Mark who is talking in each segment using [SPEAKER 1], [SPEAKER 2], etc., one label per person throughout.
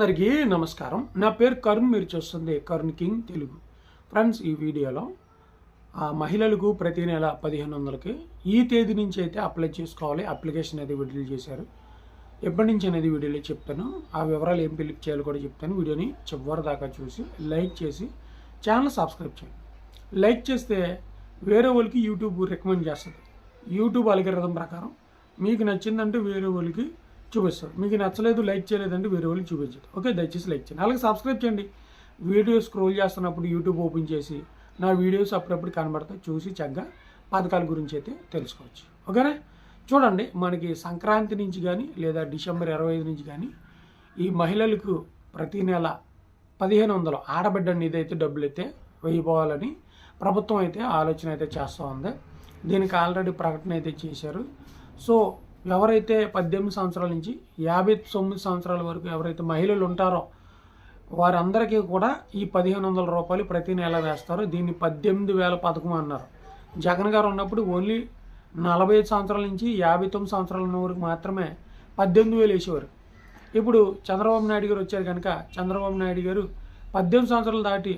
[SPEAKER 1] అందరికీ నమస్కారం. నా పేరు కరుణ్ మీరు చూస్తుంది కరుణ్ కింగ్ తెలుగు. ఫ్రెండ్స్ ఈ వీడియోలో ఆ మహిళలకు ప్రతి నెల పదిహేను వందలకి ఈ తేదీ నుంచి అయితే అప్లై చేసుకోవాలి. అప్లికేషన్ అనేది విడుదల చేశారు. ఎప్పటి నుంచి అనేది వీడియోలో చెప్తాను. ఆ వివరాలు ఏం పిలిప్ చేయాలో కూడా చెప్తాను. వీడియోని చివరి దాకా చూసి లైక్ చేసి ఛానల్ సబ్స్క్రైబ్ చేయండి. లైక్ చేస్తే వేరే వాళ్ళకి యూట్యూబ్ రికమెండ్ చేస్తుంది. యూట్యూబ్ అల్గరిథం ప్రకారం మీకు నచ్చిందంటే వేరే వాళ్ళకి చూపిస్తారు మీకు నచ్చలేదు లైక్ చేయలేదంటే వేరే వాళ్ళకి చూపించదు ఓకే దయచేసి లైక్ చేయండి. అలాగే సబ్స్క్రైబ్ చేయండి. వీడియో స్క్రోల్ చేస్తున్నప్పుడు యూట్యూబ్ ఓపెన్ చేసి నా వీడియోస్ అప్పుడప్పుడు కనబడతాయి. చూసి చక్కగా పథకాల గురించి అయితే తెలుసుకోవచ్చు. ఓకేనా? చూడండి మనకి సంక్రాంతి నుంచి కానీ లేదా డిసెంబర్ ఇరవై ఐదు నుంచి కానీ ఈ మహిళలకు ప్రతి నెల పదిహేను వందలు ఆడబిడ్డ ఇదైతే డబ్బులు అయితే వేయిపోవాలని ప్రభుత్వం అయితే ఆలోచన అయితే చేస్తూ ఉంది. దీనికి ఆల్రెడీ ప్రకటన అయితే చేశారు. సో ఎవరైతే పద్దెనిమిది సంవత్సరాల నుంచి యాభై తొమ్మిది సంవత్సరాల వరకు ఎవరైతే మహిళలు ఉంటారో వారందరికీ కూడా ఈ పదిహేను వందల రూపాయలు ప్రతి నెల వేస్తారు. దీన్ని పద్దెనిమిది వేల పథకం అన్నారు. జగన్ గారు ఉన్నప్పుడు ఓన్లీ నలభై ఐదు సంవత్సరాల నుంచి యాభై తొమ్మిది సంవత్సరాల వరకు మాత్రమే పద్దెనిమిది వేలు వేసేవారు. ఇప్పుడు చంద్రబాబు నాయుడు గారు వచ్చారు కనుక చంద్రబాబు నాయుడు గారు పద్దెనిమిది సంవత్సరాలు దాటి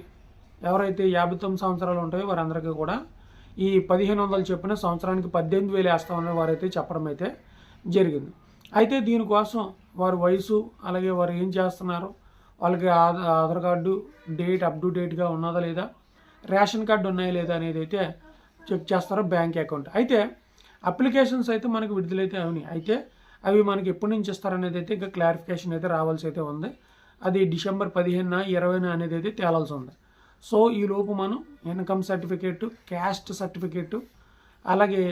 [SPEAKER 1] ఎవరైతే యాభై తొమ్మిది సంవత్సరాలు ఉంటాయో వారందరికీ కూడా ఈ పదిహేను వందలు చెప్పిన సంవత్సరానికి పద్దెనిమిది వేలు వేస్తామని వారైతే చెప్పడం అయితే జరిగింది. అయితే దీనికోసం వారి వయసు అలాగే వారు ఏం చేస్తున్నారు వాళ్ళకి Aadhaar card date up to డేట్గా ఉన్నదా లేదా రేషన్ కార్డు ఉన్నాయా లేదా అనేది అయితే చెక్ చేస్తారో బ్యాంక్ అకౌంట్. అయితే అప్లికేషన్స్ అయితే మనకు విడుదలైతే అవునాయి. అయితే అవి మనకి ఎప్పటి నుంచి ఇస్తారనేది అయితే ఇంకా క్లారిఫికేషన్ అయితే రావాల్సి అయితే ఉంది. అది డిసెంబర్ పదిహేనున ఇరవైన అనేది అయితే తేలాల్సి ఉంది. సో ఈ లోపు మనం ఇన్కమ్ సర్టిఫికేట్ క్యాస్ట్ సర్టిఫికేటు అలాగే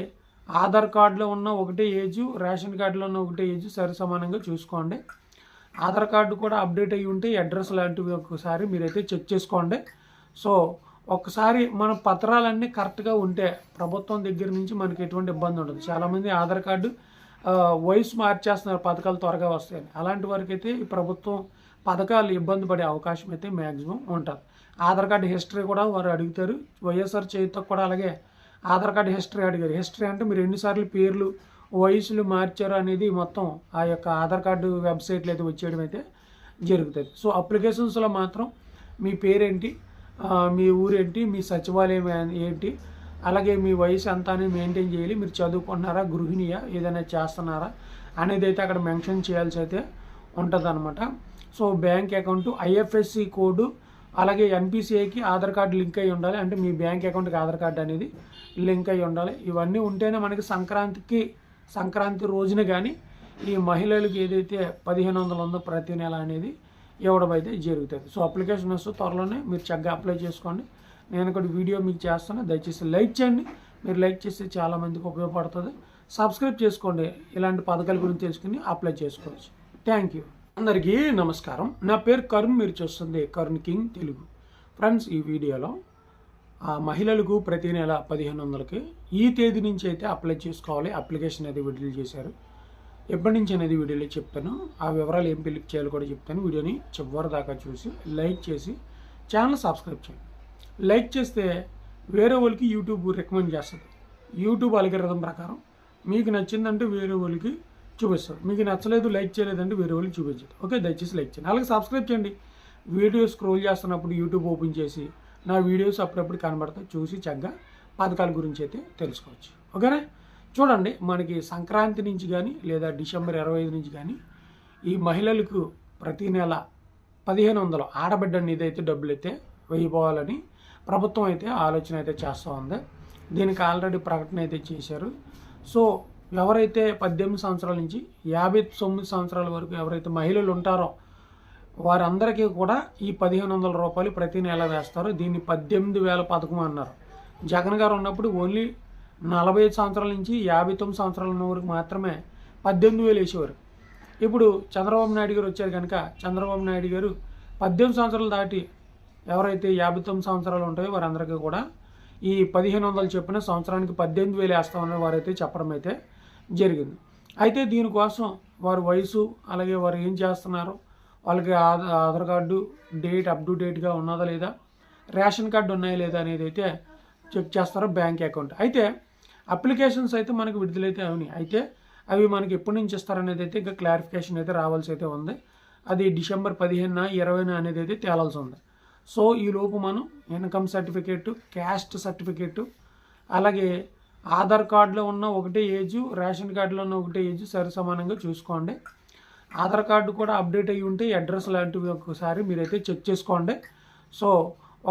[SPEAKER 1] ఆధార్ కార్డులో ఉన్న ఒకటే ఏజ్ రేషన్ కార్డులో ఉన్న ఒకటే ఏజ్ సరి సమానంగా చూసుకోండి. ఆధార్ కార్డు కూడా అప్డేట్ అయ్యి ఉంటే అడ్రస్ లాంటివి ఒకసారి మీరైతే చెక్ చేసుకోండి. సో ఒక్కసారి మన పత్రాలన్నీ కరెక్ట్గా ఉంటే ప్రభుత్వం దగ్గర నుంచి మనకి ఎటువంటి ఇబ్బంది ఉండదు. చాలామంది ఆధార్ కార్డు వయసు మార్చేస్తున్నారు పథకాలు త్వరగా వస్తాయని. అలాంటి వారికి అయితే ఈ ప్రభుత్వం పథకాలు ఇబ్బంది పడే అవకాశం అయితే మ్యాక్సిమం ఉంటుంది. ఆధార్ కార్డు హిస్టరీ కూడా వారు అడుగుతారు. వైఎస్ఆర్ చేతితో కూడా అలాగే ఆధార్ కార్డు హిస్టరీ అడిగారు. హిస్టరీ అంటే మీరు ఎన్నిసార్లు పేర్లు వయసులు మార్చారు అనేది మొత్తం ఆ యొక్క ఆధార్ కార్డు వెబ్సైట్లో అయితే వచ్చేయడం అయితే జరుగుతుంది. సో అప్లికేషన్స్లో మాత్రం మీ పేరేంటి మీ ఊరేంటి మీ సచివాలయం ఏంటి అలాగే మీ వయసు ఎంత అనేది మెయింటైన్ చేయాలి మీరు చదువుకుంటున్నారా గృహిణియా ఏదైనా చేస్తున్నారా అనేది అయితే అక్కడ మెన్షన్ చేయాల్సి అయితే ఉంటుంది so bank account IFSC code అలాగే ఎన్పిసిఐకి ఆధార్ కార్డు లింక్ అయి ఉండాలి. అంటే మీ బ్యాంక్ అకౌంట్కి ఆధార్ కార్డు అనేది లింక్ అయి ఉండాలి. ఇవన్నీ ఉంటేనే మనకి సంక్రాంతికి సంక్రాంతి రోజున కానీ ఈ మహిళలకు ఏదైతే పదిహేను వందలు ఉందో ప్రతి నెల అనేది ఇవ్వడం అయితే జరుగుతుంది. సో అప్లికేషన్ వస్తే త్వరలోనే మీరు చక్కగా అప్లై చేసుకోండి. నేను కూడా వీడియో మీకు చేస్తాను దయచేసి లైక్ చేయండి. మీరు లైక్ చేస్తే చాలామందికి ఉపయోగపడుతుంది. సబ్స్క్రైబ్ చేసుకోండి. ఇలాంటి పథకాల గురించి తెలుసుకుని అప్లై చేసుకోవచ్చు. Thank you. అందరికీ నమస్కారం. నా పేరు కరుణ్ మీరు చూస్తుంది కరుణ్ కింగ్ తెలుగు. ఫ్రెండ్స్ ఈ వీడియోలో ఆ మహిళలకు ప్రతి నెల పదిహేను వందలకి ఈ తేదీ నుంచి అయితే అప్లై చేసుకోవాలి. అప్లికేషన్ అనేది విడుదల చేశారు. ఎప్పటి నుంచి అనేది వీడియోలో చెప్తాను. ఆ వివరాలు ఏం పిలిప్ చేయాలో కూడా చెప్తాను. వీడియోని చివరి దాకా చూసి లైక్ చేసి ఛానల్ సబ్స్క్రైబ్ చేయండి. లైక్ చేస్తే వేరే వాళ్ళకి యూట్యూబ్ రికమెండ్ చేస్తుంది. యూట్యూబ్ అల్గరిథం ప్రకారం మీకు నచ్చిందంటే వేరే వాళ్ళకి చూపిస్తారు. మీకు నచ్చలేదు లైక్ చేయలేదంటే వేరే వాళ్ళు చూపించదు ఓకే దయచేసి లైక్ చేయండి. అలాగే సబ్స్క్రైబ్ చేయండి. వీడియో స్క్రోల్ చేస్తున్నప్పుడు యూట్యూబ్ ఓపెన్ చేసి నా వీడియోస్ అప్పుడప్పుడు కనబడతాయి. చూసి చక్కగా పథకాల గురించి అయితే తెలుసుకోవచ్చు. ఓకేనా? చూడండి మనకి సంక్రాంతి నుంచి కానీ లేదా డిసెంబర్ ఇరవై ఐదు నుంచి కానీ ఈ మహిళలకు ప్రతి నెల పదిహేను వందలు ఆడబిడ్డ ఇదైతే డబ్బులు అయితే వేయిపోవాలని ప్రభుత్వం అయితే ఆలోచన అయితే చేస్తూ ఉంది. దీనికి ఆల్రెడీ ప్రకటన అయితే చేశారు. సో ఎవరైతే పద్దెనిమిది సంవత్సరాల నుంచి యాభై తొమ్మిది సంవత్సరాల వరకు ఎవరైతే మహిళలు ఉంటారో వారందరికీ కూడా ఈ పదిహేను వందల రూపాయలు ప్రతి నెల వేస్తారు. దీన్ని పద్దెనిమిది వేల పథకం అన్నారు. జగన్ గారు ఉన్నప్పుడు ఓన్లీ నలభై ఐదు సంవత్సరాల నుంచి యాభై తొమ్మిది సంవత్సరాల వరకు మాత్రమే పద్దెనిమిది వేలు వేసేవారు. ఇప్పుడు చంద్రబాబు నాయుడు గారు వచ్చారు కనుక చంద్రబాబు నాయుడు గారు పద్దెనిమిది సంవత్సరాలు దాటి ఎవరైతే యాభై తొమ్మిది సంవత్సరాలు ఉంటాయో వారందరికీ కూడా ఈ పదిహేను వందలు చెప్పిన సంవత్సరానికి పద్దెనిమిది వేలు వేస్తామని వారైతే చెప్పడం అయితే జరిగింది. అయితే దీనికోసం వారి వయసు అలాగే వారు ఏం చేస్తున్నారు వాళ్ళకి Aadhaar card date up to డేట్గా ఉన్నదా లేదా రేషన్ కార్డు ఉన్నాయా లేదా అనేది అయితే చెక్ చేస్తారు బ్యాంక్ అకౌంట్. అయితే అప్లికేషన్స్ అయితే మనకు విడుదలైతే అవునాయి. అయితే అవి మనకి ఎప్పటి నుంచి ఇస్తారనేది అయితే ఇంకా క్లారిఫికేషన్ అయితే రావాల్సి అయితే ఉంది. అది డిసెంబర్ పదిహేనున ఇరవైన అనేది అయితే తేలాల్సి ఉంది. సో ఈ లోపు మనం ఇన్కమ్ సర్టిఫికేట్ క్యాస్ట్ సర్టిఫికేటు అలాగే ఆధార్ కార్డులో ఉన్న ఒకటే ఏజ్ రేషన్ కార్డులో ఉన్న ఒకటే ఏజ్ సరి సమానంగా చూసుకోండి. ఆధార్ కార్డు కూడా అప్డేట్ అయ్యి ఉంటే అడ్రస్ లాంటివి ఒకసారి మీరైతే చెక్ చేసుకోండి. సో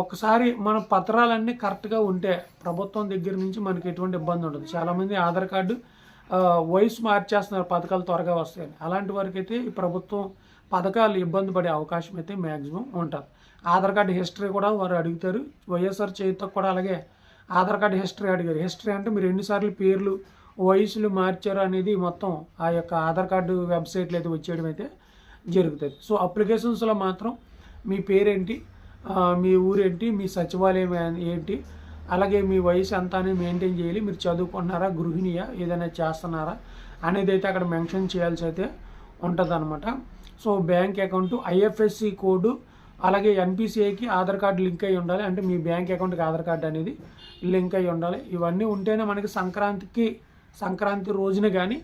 [SPEAKER 1] ఒకసారి మన పత్రాలన్నీ కరెక్ట్గా ఉంటే ప్రభుత్వం దగ్గర నుంచి మనకి ఎటువంటి ఇబ్బంది ఉండదు. చాలామంది ఆధార్ కార్డు వయసు మార్చేస్తున్నారు పథకాలు త్వరగా వస్తాయని. అలాంటి వారికి అయితే ఈ ప్రభుత్వం పథకాలు ఇబ్బంది పడే అవకాశం అయితే మ్యాక్సిమం ఉంటుంది. ఆధార్ కార్డు హిస్టరీ కూడా వారు అడుగుతారు. వైఎస్ఆర్ చేతితో కూడా అలాగే ఆధార్ కార్డు హిస్టరీ అడిగారు. హిస్టరీ అంటే మీరు ఎన్నిసార్లు పేర్లు వయసులు మార్చారు అనేది మొత్తం ఆ యొక్క ఆధార్ కార్డు వెబ్సైట్లో అయితే వచ్చేయడం అయితే జరుగుతుంది. సో అప్లికేషన్స్లో మాత్రం మీ పేరేంటి మీ ఊరేంటి మీ సచివాలయం ఏంటి అలాగే మీ వయసు ఎంత అని మెయింటైన్ చేయాలి మీరు చదువుకున్నారా గృహిణియా ఏదైనా చేస్తున్నారా అనేది అయితే అక్కడ మెన్షన్ చేయాల్సి అయితే ఉంటుంది so bank account IFSC code అలాగే ఎన్పిసిఐకి ఆధార్ కార్డు లింక్ అయి ఉండాలి. అంటే మీ బ్యాంక్ అకౌంట్కి ఆధార్ కార్డు అనేది లింక్ అయి ఉండాలి. ఇవన్నీ ఉంటేనే మనకి సంక్రాంతికి సంక్రాంతి రోజున కానీ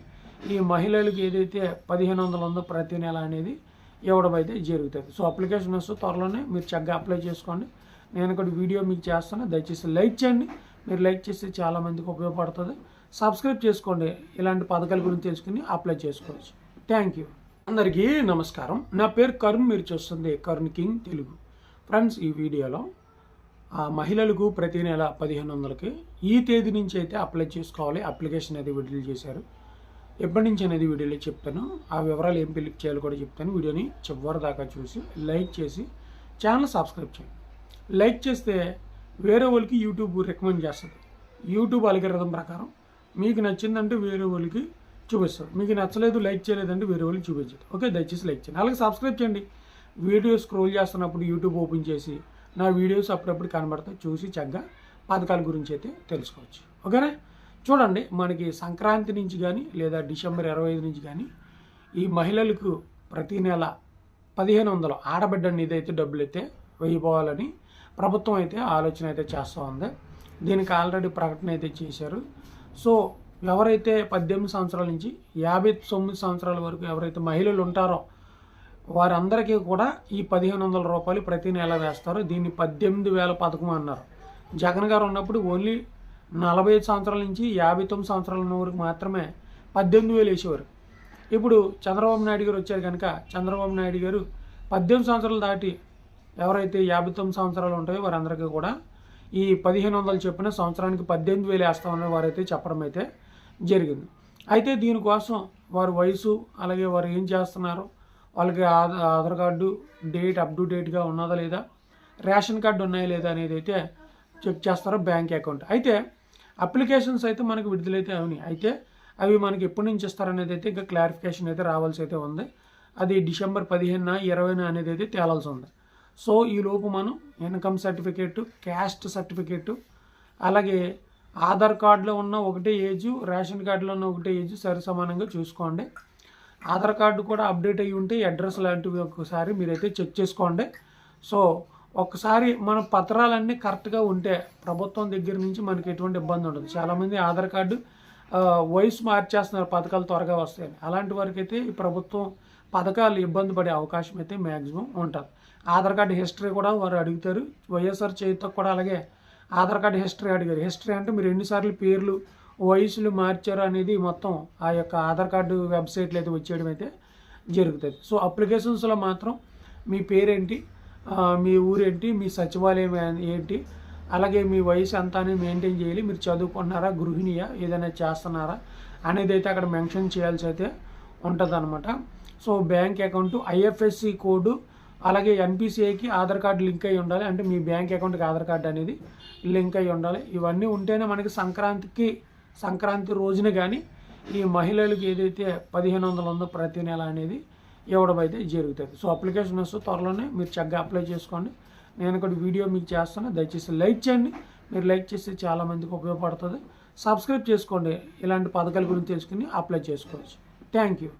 [SPEAKER 1] ఈ మహిళలకు ఏదైతే పదిహేను వందలు ఉందో ప్రతి నెల అనేది ఇవ్వడం అయితే జరుగుతుంది. సో అప్లికేషన్ వస్తే త్వరలోనే మీరు చక్కగా అప్లై చేసుకోండి. నేను ఇక్కడ వీడియో మీకు చేస్తాను దయచేసి లైక్ చేయండి. మీరు లైక్ చేస్తే చాలామందికి ఉపయోగపడుతుంది. సబ్స్క్రైబ్ చేసుకోండి. ఇలాంటి పథకాల గురించి తెలుసుకుని అప్లై చేసుకోవచ్చు. Thank you. అందరికీ నమస్కారం. నా పేరు కరుణ్ మీరు చూస్తుంది కరుణ్ కింగ్ తెలుగు. ఫ్రెండ్స్ ఈ వీడియోలో ఆ మహిళలకు ప్రతి నెల పదిహేను వందలకి ఈ తేదీ నుంచి అయితే అప్లై చేసుకోవాలి. అప్లికేషన్ అనేది విడుదల చేశారు. ఎప్పటి నుంచి అనేది వీడియోలో చెప్తాను. ఆ వివరాలు ఏం ఫిల్అప్ చేయాలో కూడా చెప్తాను. వీడియోని చివరి దాకా చూసి లైక్ చేసి ఛానల్ సబ్స్క్రైబ్ చేయండి. లైక్ చేస్తే వేరే వాళ్ళకి యూట్యూబ్ రికమెండ్ చేస్తుంది. యూట్యూబ్ అల్గరిథం ప్రకారం మీకు నచ్చిందంటే వేరే వాళ్ళకి చూపిస్తారు. మీకు నచ్చలేదు లైక్ చేయలేదంటే వేరే వాళ్ళు చూపించదు ఓకే దయచేసి లైక్ చేయండి. అలాగే సబ్స్క్రైబ్ చేయండి. వీడియో స్క్రోల్ చేస్తున్నప్పుడు యూట్యూబ్ ఓపెన్ చేసి నా వీడియోస్ అప్పుడప్పుడు కనబడతాయి. చూసి చక్కగా పథకాల గురించి అయితే తెలుసుకోవచ్చు. ఓకేనా? చూడండి మనకి సంక్రాంతి నుంచి కానీ లేదా డిసెంబర్ ఇరవై ఐదు నుంచి కానీ ఈ మహిళలకు ప్రతి నెల పదిహేను వందలు ఆడబిడ్డ నిధి అయితే డబ్బులు అయితే వేయిపోవాలని ప్రభుత్వం అయితే ఆలోచన అయితే చేస్తూ ఉంది దీనికి ఆల్రెడీ ప్రకటన అయితే చేశారు. సో ఎవరైతే పద్దెనిమిది సంవత్సరాల నుంచి యాభై తొమ్మిది సంవత్సరాల వరకు ఎవరైతే మహిళలు ఉంటారో వారందరికీ కూడా ఈ పదిహేను వందల రూపాయలు ప్రతి నెల వేస్తారు. దీన్ని పద్దెనిమిది వేల పథకం అన్నారు. జగన్ గారు ఉన్నప్పుడు ఓన్లీ నలభై ఐదు సంవత్సరాల నుంచి యాభై తొమ్మిది సంవత్సరాల వరకు మాత్రమే పద్దెనిమిది వేలు వేసేవారు. ఇప్పుడు చంద్రబాబు నాయుడు గారు వచ్చారు కనుక చంద్రబాబు నాయుడు గారు పద్దెనిమిది సంవత్సరాలు దాటి ఎవరైతే యాభై తొమ్మిది సంవత్సరాలు ఉంటాయో వారందరికీ కూడా ఈ పదిహేను వందలు చెప్పిన సంవత్సరానికి పద్దెనిమిది వేలు వేస్తామని వారైతే చెప్పడం అయితే జరిగింది. అయితే దీనికోసం వారి వయసు అలాగే వారు ఏం చేస్తున్నారు వాళ్ళకి Aadhaar card date up to డేట్గా ఉన్నదా లేదా రేషన్ కార్డు ఉన్నాయా లేదా అనేది అయితే చెక్ చేస్తారు బ్యాంక్ అకౌంట్. అయితే అప్లికేషన్స్ అయితే మనకు విడుదలైతే అవునాయి. అయితే అవి మనకి ఎప్పటి నుంచి ఇస్తారనేది అయితే ఇంకా క్లారిఫికేషన్ అయితే రావాల్సి అయితే ఉంది. అది డిసెంబర్ పదిహేనున ఇరవైన అనేది అయితే తేలాల్సి ఉంది. సో ఈ లోపు మనం ఇన్కమ్ సర్టిఫికేట్ క్యాస్ట్ సర్టిఫికేటు అలాగే ఆధార్ కార్డులో ఉన్న ఒకటే ఏజు రేషన్ కార్డులో ఉన్న ఒకటే ఏజ్ సరి సమానంగా చూసుకోండి. ఆధార్ కార్డు కూడా అప్డేట్ అయ్యి ఉంటే అడ్రస్ లాంటివి ఒకసారి మీరైతే చెక్ చేసుకోండి. సో ఒకసారి మన పత్రాలన్నీ కరెక్ట్గా ఉంటే ప్రభుత్వం దగ్గర నుంచి మనకి ఎటువంటి ఇబ్బంది ఉండదు. చాలామంది ఆధార్ కార్డు వయసు మార్చేస్తున్నారు పథకాలు త్వరగా వస్తాయని. అలాంటి వారికి అయితే ఈ ప్రభుత్వం పథకాలు ఇబ్బంది పడే అవకాశం అయితే మ్యాక్సిమం ఉంటుంది. ఆధార్ కార్డు హిస్టరీ కూడా వారు అడుగుతారు. వైఎస్ఆర్ చేతితో కూడా అలాగే ఆధార్ కార్డు హిస్టరీ అడిగారు. హిస్టరీ అంటే మీరు ఎన్నిసార్లు పేర్లు వయసులు మార్చారు అనేది మొత్తం ఆ యొక్క ఆధార్ కార్డు వెబ్సైట్లో అయితే వచ్చేయడం అయితే జరుగుతుంది. సో అప్లికేషన్స్లో మాత్రం మీ పేరేంటి మీ ఊరేంటి మీ సచివాలయం ఏంటి అలాగే మీ వయసు ఎంత అనేది మెయింటైన్ చేయాలి మీరు చదువుకుంటున్నారా గృహిణియా ఏదైనా చేస్తున్నారా అనేది అయితే అక్కడ మెన్షన్ చేయాల్సి అయితే ఉంటుందన్నమాట. So bank account IFSC code అలాగే ఎన్పిసిఐకి ఆధార్ కార్డు లింక్ అయి ఉండాలి. అంటే మీ బ్యాంక్ అకౌంట్కి ఆధార్ కార్డు అనేది లింక్ అయి ఉండాలి. ఇవన్నీ ఉంటేనే మనకి సంక్రాంతికి సంక్రాంతి రోజున కానీ ఈ మహిళలకు ఏదైతే పదిహేను వందలు ఉందో ప్రతి నెల అనేది ఇవ్వడం అయితే జరుగుతుంది. సో అప్లికేషన్ వస్తే త్వరలోనే మీరు చక్కగా అప్లై చేసుకోండి. నేను కూడా వీడియో మీకు చేస్తాను దయచేసి లైక్ చేయండి. మీరు లైక్ చేస్తే చాలామందికి ఉపయోగపడుతుంది. సబ్స్క్రైబ్ చేసుకోండి. ఇలాంటి పథకాల గురించి తెలుసుకుని అప్లై చేసుకోవచ్చు. Thank you.